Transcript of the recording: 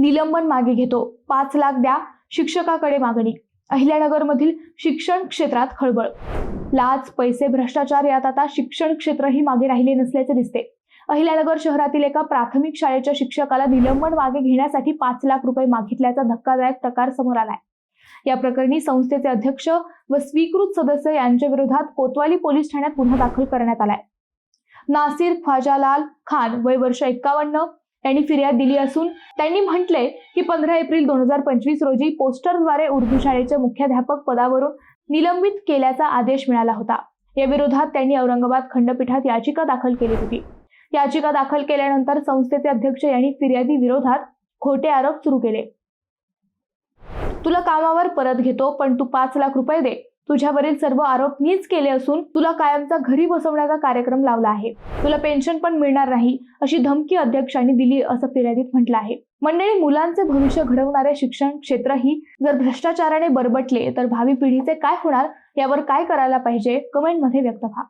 निलंबन मागे घेतो. पाच लाख द्या शिक्षकाकडे मागणी. अहिल्यानगरमधील शिक्षण क्षेत्रात खळबळ. लाच पैसे भ्रष्टाचार यात आता शिक्षण क्षेत्रही मागे राहिले नसल्याचे दिसते. अहिल्यानगर शहरातील एका प्राथमिक शाळेच्या शिक्षकाला निलंबन मागे घेण्यासाठी पाच लाख रुपये मागितल्याचा धक्कादायक प्रकार समोर आलाय. या प्रकरणी संस्थेचे अध्यक्ष व स्वीकृत सदस्य यांच्या विरोधात कोतवाली पोलीस ठाण्यात गुन्हा दाखल करण्यात आलाय. नासिर ख्वाजालाल खान वय वर्ष एक्कावन्न यांनी फिर्याद दिली असून त्यांनी म्हटलंय की पंधरा एप्रिल दोन हजार पंचवीस रोजी पोस्टरद्वारे उर्दू शाळेच्या मुख्याध्यापक पदावरून निलंबित केल्याचा आदेश मिळाला होता. या विरोधात त्यांनी औरंगाबाद खंडपीठात याचिका दाखल केली होती. याचिका दाखल केल्यानंतर संस्थेचे अध्यक्ष यांनी फिर्यादी विरोधात खोटे आरोप सुरू केले. तुला कामावर परत घेतो पण तू पाच लाख रुपये दे. तुझ्यावरील सर्व आरोप मीच केले असून तुला कायमचा घरी बसवण्याचा कार्यक्रम लावला आहे. तुला पेन्शन पण मिळणार नाही अशी धमकी अध्यक्षांनी दिली असं फिर्यादीत म्हटलं आहे. मंडळी मुलांचे भविष्य घडवणारे शिक्षण क्षेत्रही जर भ्रष्टाचाराने बरबटले तर भावी पिढीचे काय होणार? यावर काय करायला पाहिजे? कमेंटमध्ये व्यक्त व्हा.